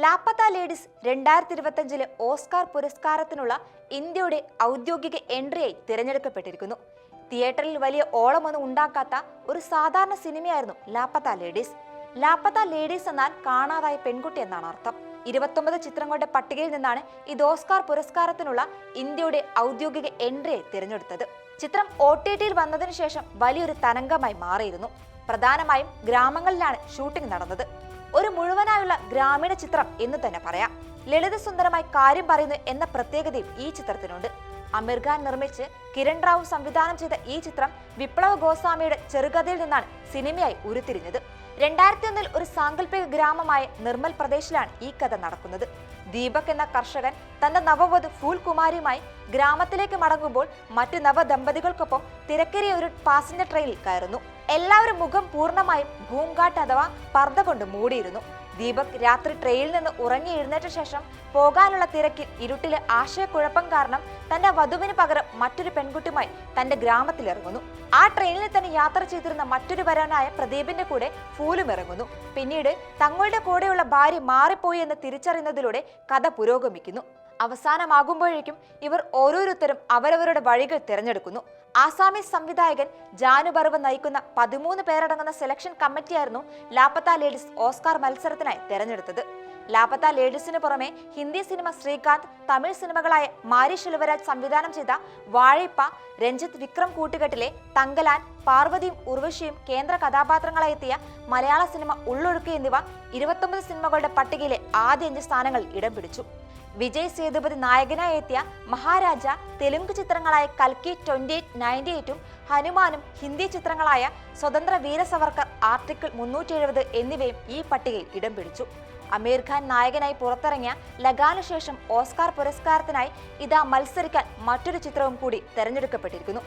ലാപ്പത്ത ladies രണ്ടായിരത്തി ഇരുപത്തഞ്ചിലെ Oscar പുരസ്കാരത്തിനുള്ള ഇന്ത്യയുടെ ഔദ്യോഗിക എൻട്രിയായി തിരഞ്ഞെടുക്കപ്പെട്ടിരിക്കുന്നു. തിയേറ്ററിൽ വലിയ ഓളമൊന്നും ഉണ്ടാക്കാത്ത ഒരു സാധാരണ സിനിമയായിരുന്നു ലാപ്പത്ത ലേഡീസ്. ലാപ്പത്ത ലേഡീസ് എന്നാൽ കാണാതായ പെൺകുട്ടി എന്നാണ് അർത്ഥം. ഇരുപത്തൊമ്പത് ചിത്രങ്ങളുടെ പട്ടികയിൽ നിന്നാണ് ഇത് ഓസ്കാർ പുരസ്കാരത്തിനുള്ള ഇന്ത്യയുടെ ഔദ്യോഗിക എൻട്രിയായി തിരഞ്ഞെടുത്തത്. ചിത്രം ഒ ടി ടിയിൽ വന്നതിനു ശേഷം വലിയൊരു തരംഗമായി മാറിയിരുന്നു. പ്രധാനമായും ഗ്രാമങ്ങളിലാണ് ഷൂട്ടിംഗ് നടന്നത്. ഒരു ഗ്രാമീണ ചിത്രം എന്ന് തന്നെ പറയാം. ലളിതസുന്ദരമായി കാര്യം പറയുന്നു എന്ന പ്രത്യേകതയും ഈ ചിത്രത്തിനുണ്ട്. അമീർ ഖാൻ നിർമ്മിച്ച് കിരൺ റാവു സംവിധാനം ചെയ്ത ഈ ചിത്രം വിപ്ലവ ഗോസ്വാമിയുടെ ചെറുകഥയിൽ നിന്നാണ് സിനിമയായി ഉരുത്തിരിഞ്ഞത്. രണ്ടായിരത്തി ഒന്നിൽ ഒരു സാങ്കല്പിക ഗ്രാമമായ നിർമ്മൽ പ്രദേശിലാണ് ഈ കഥ നടക്കുന്നത്. ദീപക് എന്ന കർഷകൻ തന്റെ നവവധു ഫൂൽ കുമാരിയുമായി ഗ്രാമത്തിലേക്ക് മടങ്ങുമ്പോൾ മറ്റു നവദമ്പതികൾക്കൊപ്പം തിരക്കേറിയ ഒരു പാസഞ്ചർ ട്രെയിനിൽ കയറുന്നു. എല്ലാവരും മുഖം പൂർണമായും ഭൂങ്കാട്ട് അഥവാ പർദ്ദ കൊണ്ട് മൂടിയിരുന്നു. ദീപക് രാത്രി ട്രെയിനിൽ നിന്ന് ഉറങ്ങി എഴുന്നേറ്റ ശേഷം പോകാനുള്ള തിരക്കിൽ ഇരുട്ടിലെ ആശയക്കുഴപ്പം കാരണം തന്റെ വധുവിന് പകരം മറ്റൊരു പെൺകുട്ടിയുമായി തന്റെ ഗ്രാമത്തിൽ ഇറങ്ങുന്നു. ആ ട്രെയിനിൽ തന്നെ യാത്ര ചെയ്തിരുന്ന മറ്റൊരു വരാനായ പ്രദീപിന്റെ കൂടെ ഫൂലും ഇറങ്ങുന്നു. പിന്നീട് തങ്ങളുടെ കൂടെയുള്ള ഭാര്യ മാറിപ്പോയി എന്ന് തിരിച്ചറിയുന്നതിലൂടെ കഥ പുരോഗമിക്കുന്നു. അവസാനമാകുമ്പോഴേക്കും ഇവർ ഓരോരുത്തരും അവരവരുടെ വഴികൾ തിരഞ്ഞെടുക്കുന്നു. ആസാമീസ് സംവിധായകൻ ജാനു ബർവ നയിക്കുന്ന പതിമൂന്ന് പേരടങ്ങുന്ന സെലക്ഷൻ കമ്മിറ്റിയായിരുന്നു ലാപ്പത്ത ലേഡീസ് ഓസ്കാർ മത്സരത്തിനായി തെരഞ്ഞെടുത്തത്. ലാപ്പത്ത ലേഡീസിന് പുറമെ ഹിന്ദി സിനിമ ശ്രീകാന്ത് തമിഴ് സിനിമകളായ മാരി ശെൽവരാജ് സംവിധാനം ചെയ്ത വാഴയിപ്പ രഞ്ജിത്ത് വിക്രം കൂട്ടുകെട്ടിലെ തങ്കലാൻ പാർവതിയും ഉർവശിയും കേന്ദ്ര കഥാപാത്രങ്ങളായി എത്തിയ മലയാള സിനിമ ഉള്ളൊഴുക്ക് എന്നിവ ഇരുപത്തൊമ്പത് സിനിമകളുടെ പട്ടികയിലെ ആദ്യ അഞ്ച് സ്ഥാനങ്ങളിൽ ഇടം പിടിച്ചു. വിജയ് സേതുപതി നായകനായി എത്തിയ മഹാരാജ തെലുങ്ക് ചിത്രങ്ങളായ കൽക്കി ട്വന്റി എയ്റ്റ് നയന്റി എയ്റ്റും ഹനുമാനും ഹിന്ദി ചിത്രങ്ങളായ സ്വതന്ത്ര വീരസവർക്കർ ആർട്ടിക്കിൾ മുന്നൂറ്റി എഴുപത് എന്നിവയും ഈ പട്ടികയിൽ ഇടം പിടിച്ചു. അമീർ ഖാൻ നായകനായി പുറത്തിറങ്ങിയ ലഗാനു ശേഷം ഓസ്കാർ പുരസ്കാരത്തിനായി ഇതാ മത്സരിക്കാൻ മറ്റൊരു ചിത്രവും കൂടി തെരഞ്ഞെടുക്കപ്പെട്ടിരിക്കുന്നു.